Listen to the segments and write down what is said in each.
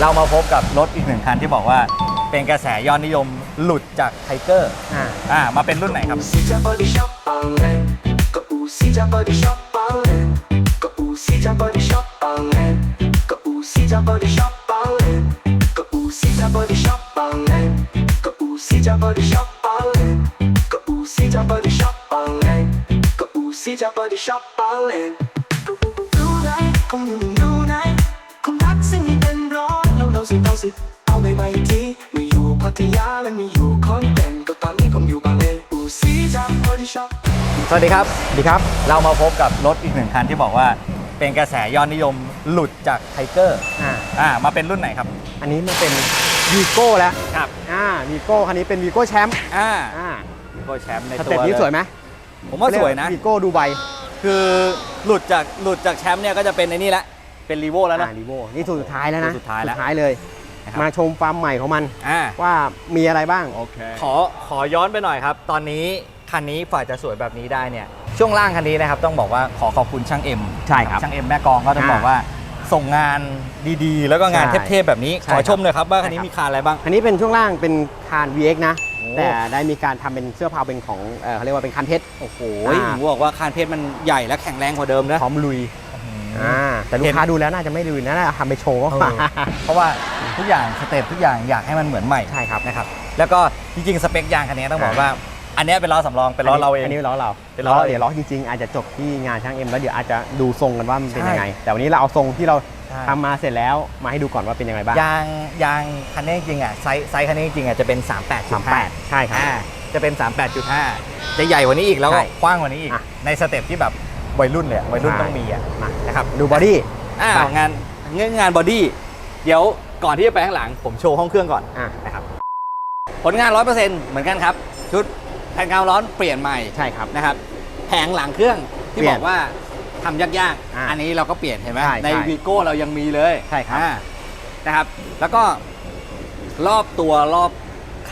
เรามาพบกับรถอีกหนึ่งคันที่บอกว่าเป็นกระแสยอดนิยมหลุดจากไทเกอร์อ่า อ่ามาเป็นรุ่นไหนครับสีจาก body shop ปังเลนก็อูสีจาก body shop ปังเลนก็อูสีจาก body shop ปังเลนก็อูสีจาก body shop ปังเลนก็อูสีจาก body shop ปังเลนก็อูสีจาก body shop ปังเลนก็อูสีจาก body shop ปังเลนก็อูสีจาก body shop ปังเล สิเราสิเอาไปใหม่ทีไม่อยู่พัทยาและไม่อยู่คอนแก่นก็ตอนนี้ผมอยู่บางเลนอูสีจาก body shop สวัสดีครับสวัสดีครับ เรามาพบกับรถอีกหนึ่งคันที่บอกว่าเป็นกระแสยอดนิยมหลุดจากไทเกอร์อ่า อ่ามาเป็นรุ่นไหนครับ อันนี้มันเป็นวีโก้แล้วครับ อ่าวีโก้คันนี้เป็นวีโก้แชมป์ อ่าอ่าก็แชมป์ในสตัวเต็ปนี้สวยไหมผมว่าสวยนะ วีโก้ดูไบคือหลุดจากหลุดจากแชมป์เนี่ยก็จะเป็นในนี่ละ เป็นรีโวแล้วนะอ่ารีโวนี่ตัวสุดท้ายแล้วนะตัวสุดท้ายแล้วเลย นะครับ มาชมฟาร์มใหม่ของมัน อ่าว่ามีอะไรบ้างขอขอย้อนไปหน่อยครับ ตอนนี้คันนี้ฝ่ายจะสวยแบบนี้ได้เนี่ย ช่วงล่างคันนี้นะครับ ต้องบอกว่าขอขอบคุณช่างเอ็มใช่ครับช่างเอ็มแม่กองก็ต้องอ่าบอกว่าส่งงานดีๆ แล้วก็งานใช่เทพๆแบบนี้ ใช่ขอครับชมเลยครับว่าคันนี้ใช่ครับ มีคานอะไรบ้าง อันนี้เป็นช่วงล่างเป็นคาน VX นะ โอ้ แต่ได้มีการทำเป็นเสื้อผ้าเป็นของเอ่อเขาเรียกว่าเป็นคันเพชร โอ้โหอ่า ผมบอกว่าคานเพชรมันใหญ่และแข็งแรงกว่าเดิมนะ พร้อมลุย อ่าแต่ลูเห็กนค้าดูแล้วน่าจะไม่ลุยนะน่าจะทำไปโชว์มากกว่าเออเพราะว่าทุกอย่างสเต็ปทุกอย่างอยากให้มันเหมือนใหม่ใช่ครับนะครับ แล้วก็จริงๆสเปคยางคันนี้ต้องบอกว่า อันเนี้ยเป็นล้อสำรองเป็นล้อเราเองอันนี้ล้อเราเป็นล้อเราเองเดี๋ยวล้อจริงๆอาจจะจบที่งานช่างเอ็มแล้วเดี๋ยวอาจจะดูทรงกันว่ามันเป็นใช่ยังไง แต่วันนี้เราเอาทรงที่เราใช่ทำมาเสร็จแล้วมาให้ดูก่อนว่าเป็นยังไงบ้างยางยางคันนี้จริงๆอะไซส์ไซส์คันนี้จริงๆอะจะเป็น 38.5 38ใช่ครับอ่าจะเป็น 38.5 จะใหญ่กว่านี้อีกแล้วก็ใช่กว้างกว่านี้อีกอะในสเต็ปที่แบบ วัยรุ่นเลยอะวัยรุ่นใช่ต้องมีอะมานะครับดูบอดี้อ่าไปงานงานงานบอดี้เดี๋ยวก่อนที่จะไปข้างหลังผมโชว์ห้องเครื่องก่อนอะนะครับผลงาน 100%เหมือนกันครับ ชุดแผ่นกาวร้อนเปลี่ยนใหม่ใช่ครับนะครับแผงหลังเครื่องที่เปลี่บยนอกว่าทำยากอ่าๆอันนี้เราก็เปลี่ยนเห็นไหมใช่ในใช่วีโก้เรายังมีเลยใช่ครับอ่านะครับ แล้วก็รอบตัวรอบ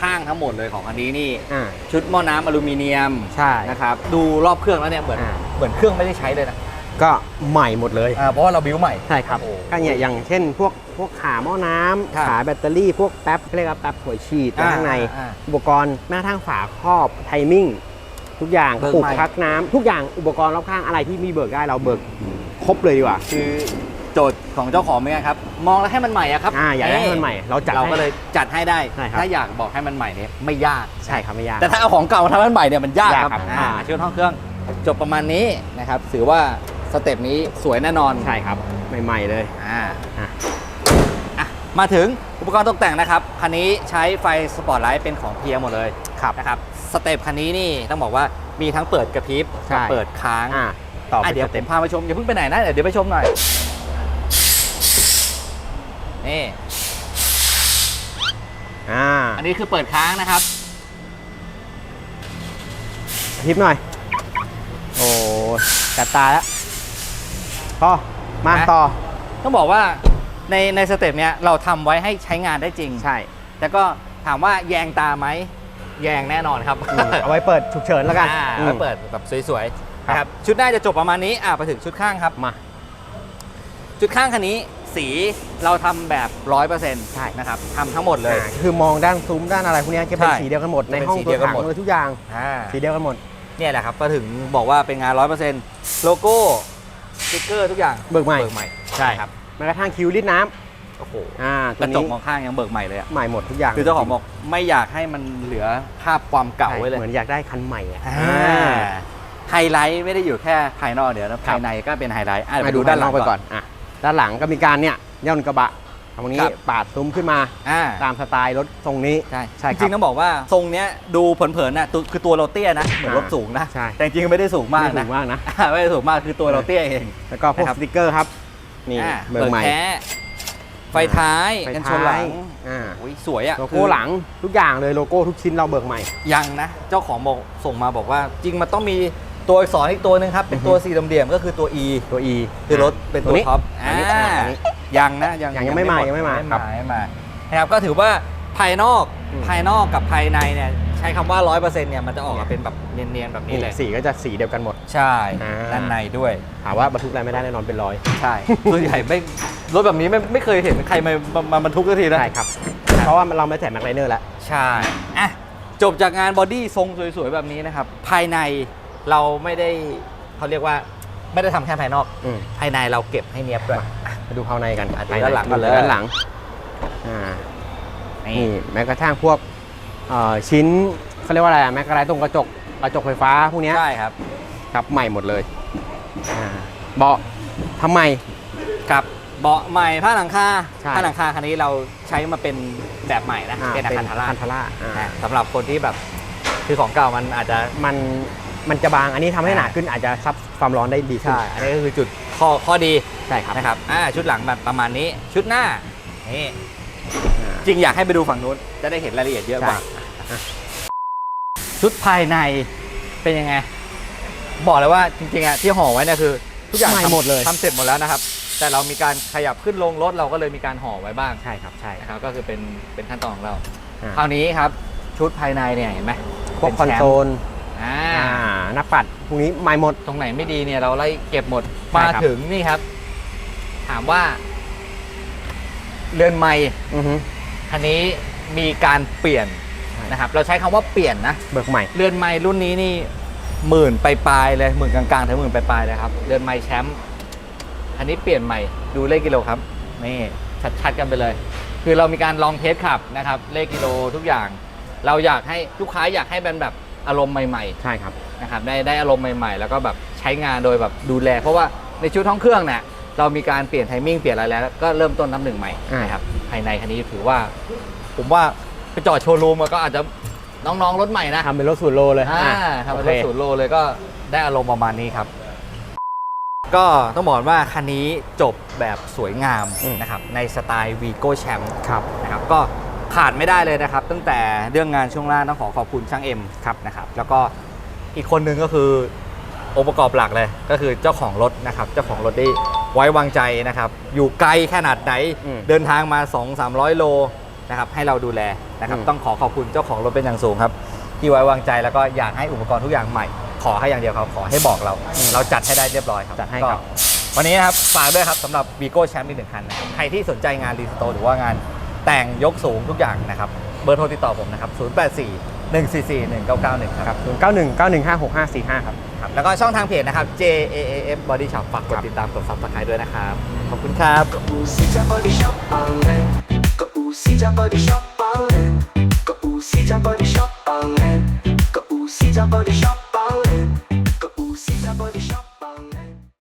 ข้างทั้งหมดเลยของคันนี้นี่ อ่า ชุดหม้อน้ำอลูมิเนียมใช่นะครับดูรอบเครื่องแล้วเนี่ยเหมือนอ่า เหมือนเครื่องไม่ได้ใช้เลยนะก็ใหม่หมดเลย อ่าเพราะว่าเราบิ้วใหม่ ใช่ครับโอ้ก็เนี่ยอย่างเช่นพวกพวกขาหม้อน้ครับำขาแบตเตอรี่พวกแป๊บเรียกว่าแป๊บหัวฉีดอ่าข้างใน อ่าอุปกรณ์แม้กระทั่งฝาครอบไทมิ่งทุกอย่างเบิกปุกใหม่ พักน้ำทุกอย่างอุปกรณ์รอบข้างอะไรที่มีเบิกได้เราเบิกครบเลยดีกว่า คือ โจทย์ของเจ้าของเป็นไงครับ มองแล้วให้มันใหม่อะครับอ่าอยากได้ให้มันใหม่เราจัดเราให้ก็เลยจัดให้ได้ ใช่ครับ ถ้าอยากบอกให้มันใหม่เนี่ยไม่ยาก ใช่ครับไม่ยาก แต่ถ้าเอาของเก่ามาทำให้มันใหม่เนี่ยมันยากยากครับครับอ่าอ่าชุดห้องเครื่องจบประมาณนี้นะครับถือว่าสเต็ปนี้สวยแน่นอน ใช่ครับ ใหม่ๆเลย อ่าอะ อะมาถึงอุปกรณ์ตกแต่งนะครับ คันนี้ใช้ไฟสปอตไลท์เป็นของเพียหมดเลยครับ นะครับสเต็ปคันนี้นี่ต้องบอกว่ามีทั้งเปิดกระพริบใช่ กับเปิดค้างอะต่อไปอะเดี๋ยวสผเต็ปมพาไปชมอย่าเพิ่งไปไหนนะเดี๋ยวไปชมหน่อย นี่ อ่าอันนี้คือเปิดค้างนะครับ ทิปหน่อย โอ้จัดตาแล้ว พอ มานะ ต่อ ต้องบอกว่าในในสเต็ปเนี้ยเราทำไว้ให้ใช้งานได้จริง ใช่แต่ก็ถามว่าแยงตาไหม แยงแน่นอนครับอืมเอาไว้เปิดฉุกเฉินแล้วกันอ่าอืม ไว้เปิดแบบสวยๆครับนะครับ ชุดหน้าจะจบประมาณนี้อะไปถึงชุดข้างครับ มาชุดข้างคันนี้ สีเราทำแบบร้อยเปอร์เซ็นต์ใช่ นะครับทำทั้งหมดเลย อ่าคือมองด้านซุ้มด้านอะไรพวกเนี้ยจะเป็นใช่สีเดียวกันหมดในจะเป็นห้องสีตัเดีวยวกันถังหมด เลยทุกอย่างอ่าสีเดียวกันหมดเนี่ยแหละครับก็ถึงบอกว่าเป็นงานร้อยเปอร์เซ็นต์โลโก้สติ๊กเกอร์ทุกอย่างเบิกใหม่เบิกใหม่ใช่ครับแม้กระทั่งคิวลิดน้โอ้โหำอ่ากตัวระจกนี้มองข้างยังเบิกใหม่เลยอะใหม่หมดทุกอย่างคือเจ้าของบอกไม่อยากให้มันเหลือภาพความเก่าใช่ไว้เลย เหมือนอยากได้คันใหม่อะอ่าไฮไลท์ไม่ได้อยู่แค่ภายนอกเดี๋ยวนะภายในก็เป็นไฮไลท์อะเดี๋ยวมาไปดูดูด้าด้านนหหลัลังงไปก่ก่ออนนอะ ด้านหลังก็มีการเนี่ยย่นกระบะตรงนี้ครับ ปาดซุ้มขึ้นมา อ่าตามสไตล์รถทรงนี้ ใช่ใช่จครับริงๆต้องบอกว่าทรงเนี้ยดูเผินๆน่ะตัวคือตัวเราเตี้ยนะเหมือนอ่ารถสูงนะใช่ แต่จริงๆไม่ได้สูงมากไม่นะสูงมากนะ อ่าไม่ได้สูงมากคือตัวเราเตี้ยเอง แล้วก็พวกนะครับ สติกเกอร์ครับนี่อ่าเบิกใหม่ แท้ไฟท้ายไฟกันชนหลังอ่าอุ้ยสวยอะโลคืโก้อหลังทุกอย่างเลยโลโก้ทุกชิ้นเราเบิกใหม่ ยังนะ เจ้าของบอกส่งมาบอกว่าจริงมันต้องมี ตัวอักษรอีกตัวหนึงครับ เป็นตัวสี่เหลี่ยมๆก็คือตัว E ตัว E คือรถเป็นตัวนี้ท็อปอันนี้อ่าอันนี้ ยังนะยังยังยังไม่มาหดยังไม่มาไม่ครับมาไม่มานะครับก็ถือว่าภายนอกอืม ภายนอกกับภายในเนี่ยใช้คำว่า 100%เนี่ยมันจะออกมาเป็นแบบเนียนๆแบบนี้เลยสีก็จะสีเดียวกันหมด ใช่อ่า ด้านในด้วย ถามว่าบรรทุกอะไรไม่ได้แน่นอนเป็นร้อยใช่ส่วนใหญ่ไม่รถแบบนี้ไม่ไม่เคยเห็นใครมามามาบรรทุกสักทีนะ ใช่ครับ เพราะว่าเราไม่ใส่แม็กไลเนอร์แล้ว ใช่ อะ จบจากงานบอดี้ทรงสวยๆ แบบนี้นะครับ ภายใน เราไม่ได้เขาเรียกว่าไม่ได้ทำแค่ภายนอก อืม ภายในเราเก็บให้เนียบด้วย มาดูภายในกันอะดูภายในด้านหลังก่อนเลย ด้านหลังอ่านี่นี่แม้กระทั่งพวกเอ่อชิ้นเขาเรียกว่าอะไรอะแม้กระทั่งตรงกระจกกระจกไฟฟ้าพวกเนี้ย ใช่ครับ ครับใหม่หมดเลยอ่าเบาะทำไมกับเบาะใหม่ผ้าหลังคาใช่ ผ้าหลังคาคันนี้เราใช้มาเป็นแบบใหม่นะ อ่าเป็นอาคารทาร่าคันทาร่าอ่านะสำหรับคนที่แบบคือของเก่ามันอาจจะมัน มันจะบางอันนี้ทำให้หนาขึ้นอาจจะซับความร้อนได้ดีขึ้นใช่อันนี้ก็คือจุดข้อข้อดีใช่ครับนะครับอ่าชุดหลังแบบประมาณนี้ชุดหน้านี่อ่าจริงอยากให้ไปดูฝั่งนู้นจะได้เห็นรายละเอียดเยอะกว่าใช่ชุดภายในเป็นยังไง บอกเลยว่าจริงๆอะที่ห่อไว้เนี่ยคือ ทุกอย่างใหม่ทำหมดเลยทำเสร็จหมดแล้วนะครับ แต่เรามีการขยับขึ้นลงรถเราก็เลยมีการห่อไว้บ้างใช่ครับใช่นะครับก็คือเป็นเป็นขั้นตอนของเราอ่าคราวนี้ครับชุดภายในเนี่ยเห็นไหมพวกคเป็อนแชมป์โซล อ่าอ่าหน้าปัดพวกนี้ใหม่หมด ตรงไหนไม่ดีเนี่ยเราไล่เก็บหมดใช่มาครับ ถึงนี่ครับ ถามว่า เรือนไม้อือฮึคันนี้มีการเปลี่ยนใช่นะครับ เราใช้คำว่าเปลี่ยนนะ เบิกใหม่ เรือนไม้รุ่นนี้นี่หมื่นปลายๆเลยหมื่นกลางๆถึงหมื่นปลายๆเลยครับ เรือนไม้แชมป์อันนี้เปลี่ยนใหม่ดูเลขกิโลครับนี่ชัดๆกันไปเลย คือเรามีการลองเทสขับนะครับ เลขกิโลทุกอย่าง เราอยากให้ลูกค้าอยากให้เป็นแบบ อารมณ์ใหม่ใช่ครับ ๆนะครับได้ได้อารมณ์ใหม่ๆ แล้วก็แบบใช้งานโดยแบบดูแล เพราะว่าในชุดท้องเครื่องเนี่ยเรามีการเปลี่ยนไทมิ่งเปลี่ยนอะไรแล้วก็เริ่มต้นน้ำหนึ่งใหม่อ่านนะครับภายในคันนี้ถือว่า ผมว่าไปจอดโชว์รูมก็อาจจะน้องๆรถใหม่นะ ทำเป็นรถสูตรโลเลยอ่าอะทำเป็นโอรเคถศูนย์โลเลยก็ได้อารมณ์ประมาณนี้ครับ ก็ต้องบอกว่าคันนี้จบแบบสวยงามอืม นะครับในสไตล์ Vigo Champ ครับนะครับก็ ขาดไม่ได้เลยนะครับ ตั้งแต่เรื่องงานช่วงล่างต้องขอขอบคุณช่างเอ็มครับนะครับแล้วก็อีกคนหนึ่งก็คือองค์ประกอบหลักเลยก็คือเจ้าของรถนะครับเจ้าของรถได้ไว้วางใจนะครับอยู่ไกลขนาดไหนอืมเดินทางมา 2-300 โลนะครับให้เราดูแลนะครับอืมต้องขอขอบคุณเจ้าของรถเป็นอย่างสูงครับ ที่ไว้วางใจแล้วก็อยากให้อุปกรณ์ทุกอย่างใหม่ ขอให้อย่างเดียวครับขอให้บอกเรา เราจัดให้ได้เรียบร้อยครับจัดให้ก็ครับวันนี้นะครับฝากด้วยครับสำหรับ Vigo Champ อีกหนึ่งคันนะครับใครที่สนใจงานรีสโตร์หรือว่างาน แต่งยกสูงทุกอย่างนะครับ เบอร์โทรติดต่อผมนะครับ 084 144 1991 ครับ 0 9 1 9 1 5 6 5 4 5 ครับ ครับ แล้วก็ช่องทางเพจนะครับ JAAF Body Shop ฝากกดติดตามกด Subscribe ด้วยนะครับ ขอบคุณครับ ก็อูซี่จากบอดี้ช็อปบางเลนก็อูซี่จากบอดี้ช็อป